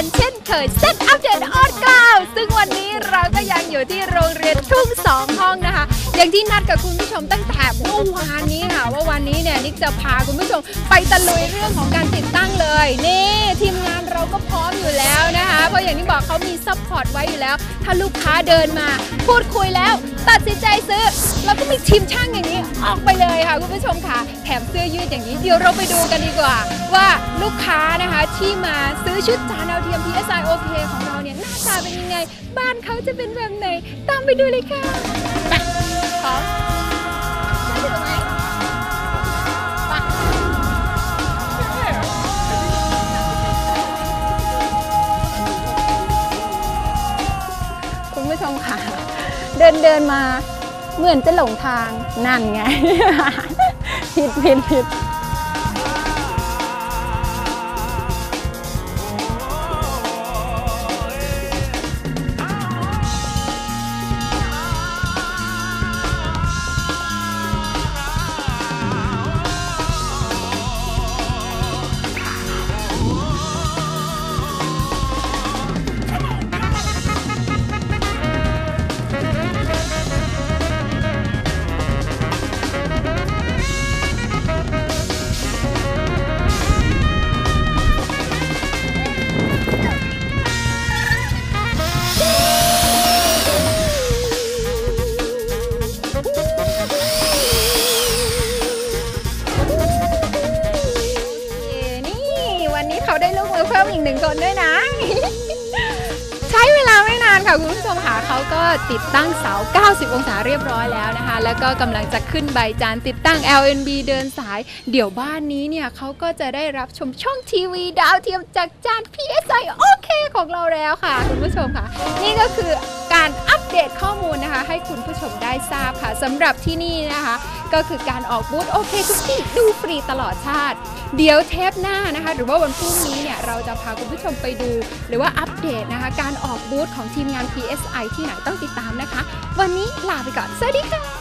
กันเช่นเคยเซตอัปเดตออนกราว ซึ่งวันนี้เราก็ยังอยู่ที่โรงเรียนทุ่งสองห้องนะคะ อย่างที่นัดกับคุณผู้ชมตั้งแต่เมื่อวานนี้ค่ะ ว่าวันนี้เนี่ยนิกจะพาคุณผู้ชมไปตะลุยเรื่องของการติดตั้งเลยนี่ทีมงานเราก็พร้อมอยู่แล้วนะคะ เพราะอย่างที่บอกเขามีซัพพอร์ตไว้อยู่แล้ว ถ้าลูกค้าเดินมา พูดคุยแล้ว ตัดสินใจซื้อ ก็มีทีมช่างอย่างนี้ออกไปเลยค่ะคุณผู้ชมค่ะแถมเสื้อยืดอย่างนี้เดี๋ยวเราไปดูกันดีกว่า ว่าลูกค้านะคะที่มาซื้อชุดจานดาวเทียม PSI OK ของเราเนี่ยหน้าตาเป็นยังไง บ้านเขาจะเป็นแบบไหน ตามไปดูเลยค่ะไปพร้อมจะถือไหมไปคุณผู้ชมค่ะ เดินเดินมา เหมือนจะหลงทางนั่นไง ผิดผิดผิด หนึ่งคนด้วยนะ ใช้เวลาไม่นานค่ะคุณผู้ชมค่ะเขาก็ติดตั้งเสา 90 องศาเรียบร้อยแล้วนะคะ แล้วก็กำลังจะขึ้นใบจานติดตั้ง LNB เดินสาย เดี๋ยวบ้านนี้เนี่ยเขาก็จะได้รับชมช่องทีวีดาวเทียมจากจาน PSI โอเคของเราแล้วค่ะ คุณผู้ชมค่ะ นี่ก็คือ การอัปเดตข้อมูลนะคะ ให้คุณผู้ชมได้ทราบค่ะสำหรับที่นี่นะคะ ก็คือการออกบูธโอเคทุกที่ดูฟรีตลอดชาติ เดี๋ยวเทปหน้านะคะ หรือว่าวันพรุ่งนี้เนี่ยเราจะพาคุณผู้ชมไปดู หรือว่าอัปเดตนะคะ การออกบูธของทีมงาน PSI ที่ไหนต้องติดตามนะคะ วันนี้ลาไปก่อนสวัสดีค่ะ